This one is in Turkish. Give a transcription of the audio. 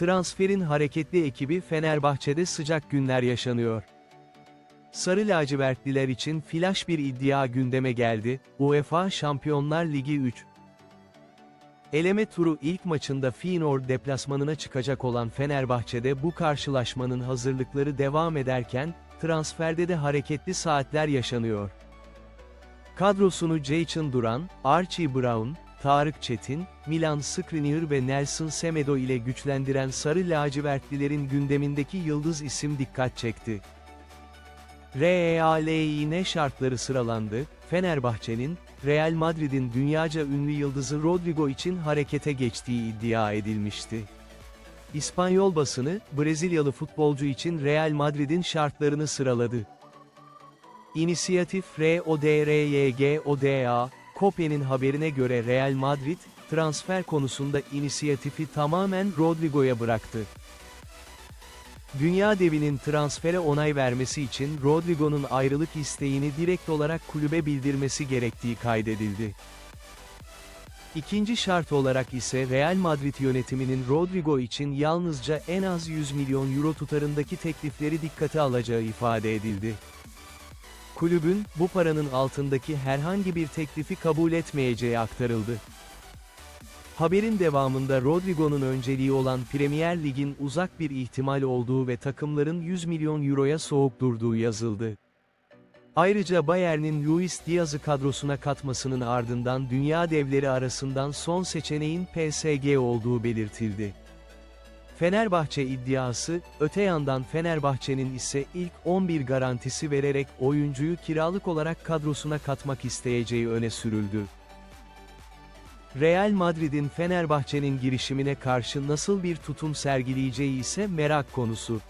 Transferin hareketli ekibi Fenerbahçe'de sıcak günler yaşanıyor. Sarı lacivertliler için flash bir iddia gündeme geldi, UEFA Şampiyonlar Ligi 3. Eleme turu ilk maçında Feyenoord deplasmanına çıkacak olan Fenerbahçe'de bu karşılaşmanın hazırlıkları devam ederken, transferde de hareketli saatler yaşanıyor. Kadrosunu Jason Duran, Archie Brown, Tarık Çetin, Milan Skriniar ve Nelson Semedo ile güçlendiren Sarı lacivertlilerin gündemindeki yıldız isim dikkat çekti. REAL'ine şartları sıralandı, Fenerbahçe'nin, Real Madrid'in dünyaca ünlü yıldızı Rodrigo için harekete geçtiği iddia edilmişti. İspanyol basını, Brezilyalı futbolcu için Real Madrid'in şartlarını sıraladı. İnisiyatif RODRYGODA, Kopye'nin haberine göre Real Madrid, transfer konusunda inisiyatifi tamamen Rodrigo'ya bıraktı. Dünya devinin transfere onay vermesi için Rodrigo'nun ayrılık isteğini direkt olarak kulübe bildirmesi gerektiği kaydedildi. İkinci şart olarak ise Real Madrid yönetiminin Rodrigo için yalnızca en az 100 milyon euro tutarındaki teklifleri dikkate alacağı ifade edildi. Kulübün, bu paranın altındaki herhangi bir teklifi kabul etmeyeceği aktarıldı. Haberin devamında Rodrigo'nun önceliği olan Premier Lig'in uzak bir ihtimal olduğu ve takımların 100 milyon euroya soğuk durduğu yazıldı. Ayrıca Bayern'in Luis Diaz'ı kadrosuna katmasının ardından dünya devleri arasından son seçeneğin PSG olduğu belirtildi. Fenerbahçe iddiası, öte yandan Fenerbahçe'nin ise ilk 11 garantisi vererek oyuncuyu kiralık olarak kadrosuna katmak isteyeceği öne sürüldü. Real Madrid'in Fenerbahçe'nin girişimine karşı nasıl bir tutum sergileyeceği ise merak konusu.